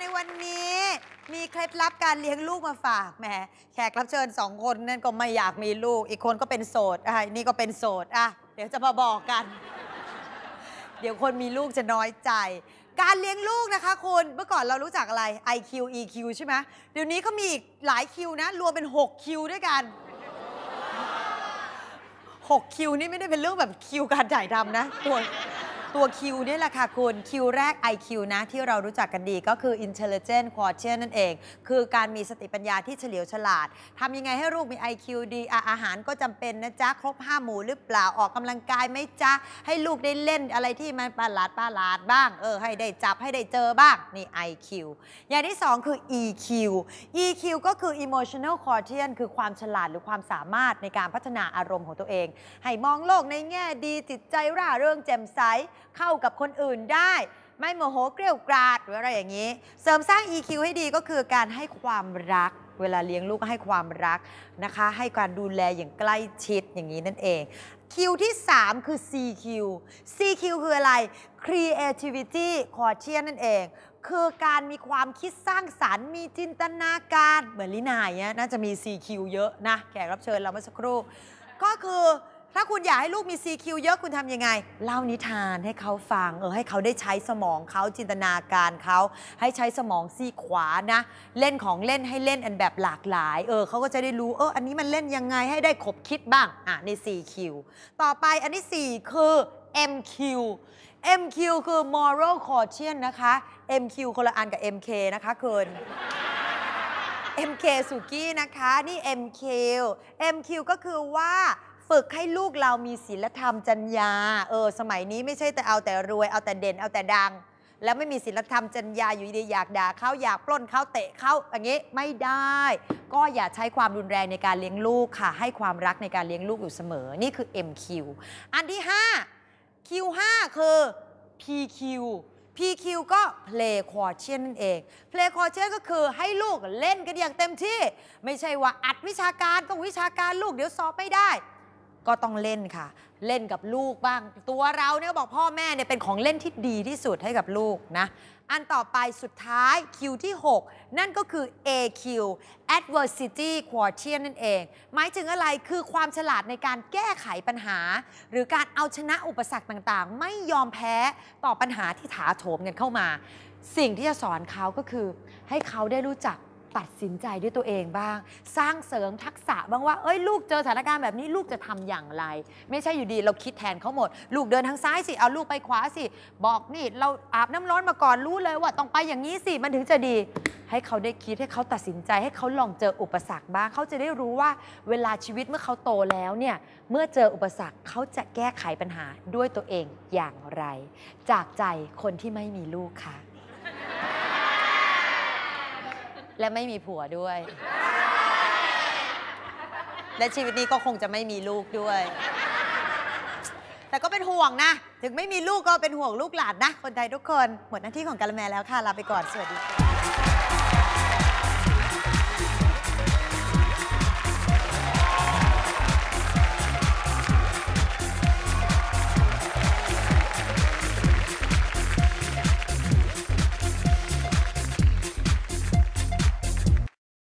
ในวันนี้ มีเคล็ดลับการเลี้ยงลูกมาฝากแหมแขกรับเชิญสองคนนั่นก็ไม่อยากมีลูก อีกคนก็เป็นโสดอะนี่ก็เป็นโสดอะเดี๋ยวจะมาบอกกัน เดี๋ยวคนมีลูกจะน้อยใจ การเลี้ยงลูกนะคะคุณเมื่อก่อนเรารู้จักอะไร IQ EQ ใช่ไหมเดี๋ยวนี้เขามีอีกหลายคิวนะ รวมเป็น 6 คิวด้วยกัน 6 คิวนี่ไม่ได้เป็นเรื่องแบบคิวการถ่ายทำนะตัว ตัวคิวนี่แหละค่ะคุณคิวแรก IQ นะ ที่เรารู้จักกันดีก็คือ intelligent quotient นั่นเอง คือการมีสติปัญญาที่เฉลียวฉลาดทำยังไงให้ลูกมี IQ ดีอะอาหารก็จำเป็นนะจ๊ะ ครบ 5 หมู่หรือเปล่าออกกำลังกายไหมจ๊ะ ให้ลูกได้เล่นอะไรที่มันประหลาดประหลาดบ้าง เออ ให้ได้จับให้ได้เจอบ้าง นี่ IQ อย่างที่ 2 คือ EQ EQ ก็คือ emotional quotient คือความฉลาดหรือความสามารถในการพัฒนาอารมณ์ของตัวเอง ให้มองโลกในแง่ดีจิตใจร่าเริงแจ่มใสเข้ากับคนอื่นได้ ไม่โมโหเกลียวกราดหรืออะไรอย่างนี้ เสริมสร้าง EQ ให้ดีก็คือการให้ความรักเวลาเลี้ยงลูกก็ให้ความรักนะคะ ให้การดูแลอย่างใกล้ชิดอย่างนี้นั่นเองคิวที่ 3 คือ CQ CQ คืออะไร Creativity Quotient นั่นเอง คือการมีความคิดสร้างสารรค์ มีจินตนาการเหมือนลินายเนี่ยน่าจะมี CQ เยอะนะ แขกรับเชิญเราเมื่อสักครู่ ก็คือ ถ้าคุณอยากให้ลูกมี CQ เยอะคุณทำยังไง เล่านิทานให้เขาฟัง เออให้เขาได้ใช้สมองเขาจินตนาการเขาให้ใช้สมองซีขวานะ เล่นของเล่นให้เล่นอันแบบหลากหลาย เออเขาก็จะได้รู้เอออันนี้มันเล่นยังไงให้ได้ขบคิดบ้างอะใน CQ ต่อไปอันที่ 4 คือ MQ MQ คือ moral quotient นะคะ MQ คนละอันกับ MK นะคะเคุณ MK สุกี้นะคะ นี่ MQ MQ ก็คือว่า ฝึกให้ลูกเรามีศีลธรรมจรรยา เออ สมัยนี้ไม่ใช่แต่เอาแต่รวย เอาแต่เด่น เอาแต่ดัง แล้วไม่มีศีลธรรมจรรยาอยู่ดีอยากด่าเขาอยากปล้นเขาเตะเขาอย่างนี้ไม่ได้ ก็อย่าใช้ความรุนแรงในการเลี้ยงลูกค่ะ ให้ความรักในการเลี้ยงลูกอยู่เสมอ นี่คือ MQ อันที่ 5 Q5 คือ PQ PQ ก็ play quotient นั่นเอง play quotient ก็คือให้ลูกเล่นกันอย่างเต็มที่ ไม่ใช่ว่าอัดวิชาการต้องวิชาการลูกเดี๋ยวสอบไม่ได้ ก็ต้องเล่นค่ะ เล่นกับลูกบ้าง ตัวเราเนี่ยบอกพ่อแม่เนี่ยเป็นของเล่นที่ดีที่สุดให้กับลูกนะอันต่อไปสุดท้าย Q ที่ 6 นั่นก็คือ AQ adversity quotient นั่นเอง หมายถึงอะไรคือความฉลาดในการแก้ไขปัญหา หรือการเอาชนะอุปสรรคต่างๆ ไม่ยอมแพ้ต่อปัญหาที่ถาโถมกันเข้ามา สิ่งที่จะสอนเขาก็คือ ให้เขาได้รู้จัก ตัดสินใจด้วยตัวเองบ้าง สร้างเสริมทักษะบ้างว่า เอ้ยลูกเจอสถานการณ์แบบนี้ลูกจะทำอย่างไร ไม่ใช่อยู่ดีเราคิดแทนเขาหมด ลูกเดินทางซ้ายสิ เอาลูกไปขวาสิ บอกนี่เราอาบน้ำร้อนมาก่อนรู้เลยว่าต้องไปอย่างนี้สิมันถึงจะดี ให้เขาได้คิดให้เขาตัดสินใจให้เขาลองเจออุปสรรคบ้างเขาจะได้รู้ว่าเวลาชีวิตเมื่อเขาโตแล้วเนี่ยเมื่อเจออุปสรรคเขาจะแก้ไขปัญหาด้วยตัวเองอย่างไร จากใจคนที่ไม่มีลูกค่ะ และไม่มีผัวด้วย และชีวิตนี้ก็คงจะไม่มีลูกด้วย แต่ก็เป็นห่วงนะ ถึงไม่มีลูกก็เป็นห่วงลูกหลานนะ คนไทยทุกคน หมดหน้าที่ของกาลแมแล้วค่ะ ลาไปก่อน สวัสดีค่ะ